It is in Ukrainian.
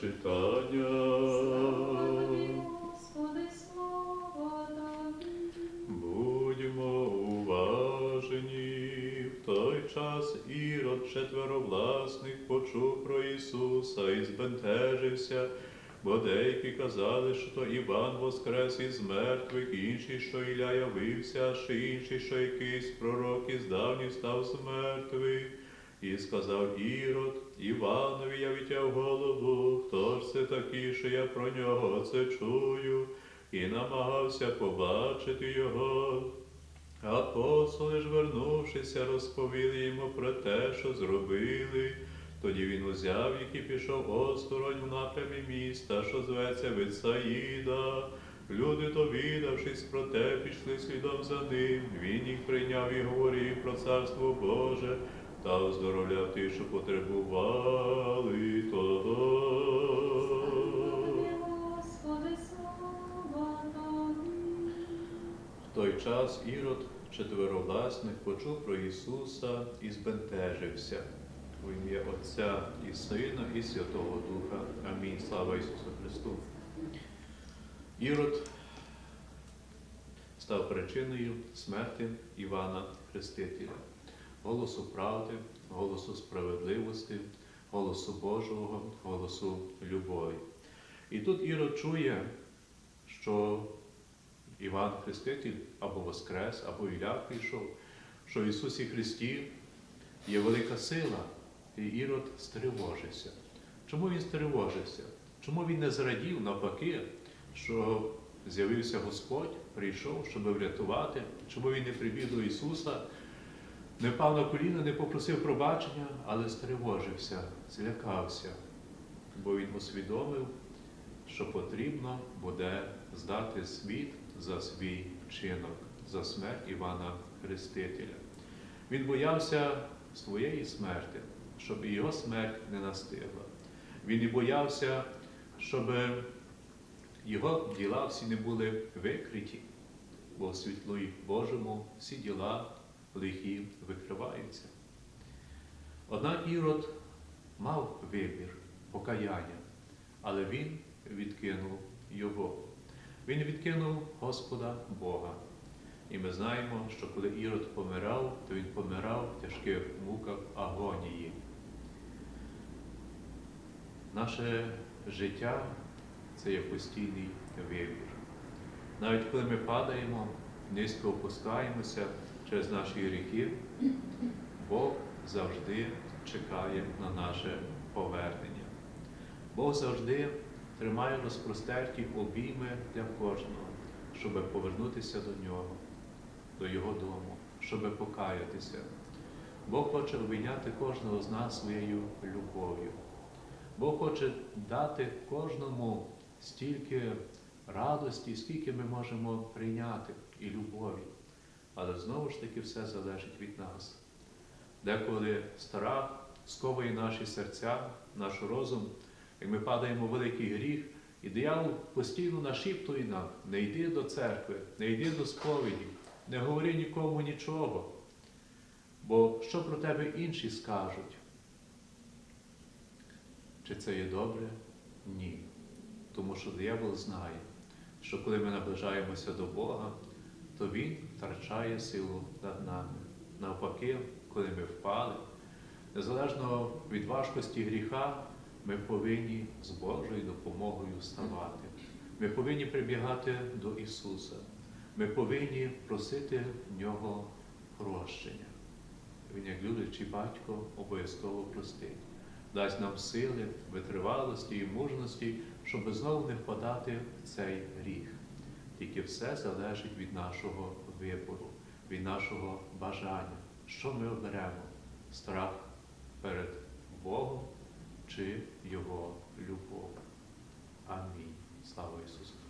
читання. Господи, слава Будьмо уважні. В той час Ірод четверовласник почув про Ісуса і збентежився, бо деякі казали, що то Іван воскрес із мертвих, інші, що Ілля явився, а ще інші, що якийсь пророк із давніх став з мертвих. І сказав Ірод, Іванові я вітяв голову, хто ж це такий, що я про нього це чую, і намагався побачити його. Апостоли ж, вернувшися, розповіли йому про те, що зробили. Тоді він узяв їх і пішов осторонь в напрямі міста, що зветься Витсаїда. Люди, довідавшись про те, пішли слідом за ним. Він їх прийняв і говорив про царство Боже та оздоровляв тих, що потребували того. В той час Ірод, четверовласник, почув про Ісуса і збентежився. У ім'я Отця і Сина, і Святого Духа. Амінь. Слава Ісусу Христу. Ірод став причиною смерті Івана Хрестителя, голосу правди, голосу справедливості, голосу Божого, голосу любові. І тут Ірод чує, що Іван Хреститель або Воскрес, або Ілля прийшов, що в Ісусі Христі є велика сила, і Ірод стривожився. Чому він стривожився? Чому він не зрадів навпаки, що з'явився Господь, прийшов, щоб врятувати? Чому він не прибіг до Ісуса, не впав на коліна, не попросив пробачення, але стривожився, злякався, бо він усвідомив, що потрібно буде здати світ за свій вчинок, за смерть Івана Хрестителя. Він боявся своєї смерти, щоб його смерть не настигла. Він і боявся, щоб його діла всі не були викриті, бо в світлі Божому всі діла лихі викриваються. Однак Ірод мав вибір, покаяння, але він відкинув його. Він відкинув Господа Бога. І ми знаємо, що коли Ірод помирав, то він помирав в тяжких муках агонії. Наше життя це є постійний вибір. Навіть коли ми падаємо, низько опускаємося через наші гріхи, Бог завжди чекає на наше повернення. Бог завжди тримає розпростерті обійми для кожного, щоб повернутися до нього, до Його дому, щоб покаятися. Бог хоче обійняти кожного з нас своєю любов'ю. Бог хоче дати кожному стільки радості, скільки ми можемо прийняти і любові. Але знову ж таки все залежить від нас. Деколи страх сковує наші серця, наш розум, як ми падаємо в великий гріх, і диявол постійно нашіптує нам, не йди до церкви, не йди до сповіді, не говори нікому нічого. Бо що про тебе інші скажуть? Чи це є добре? Ні. Тому що диявол знає, що коли ми наближаємося до Бога, то Він втрачає силу над нами. Навпаки, коли ми впали, незалежно від важкості гріха, ми повинні з Божою допомогою вставати. Ми повинні прибігати до Ісуса. Ми повинні просити в Нього прощення. Він, як люблячий батько, обов'язково простить. Дасть нам сили, витривалості і мужності, щоб знову не впадати в цей гріх. Тільки все залежить від нашого вибору, від нашого бажання, що ми оберемо страх перед Богом чи Його любов. Амінь. Слава Ісусу!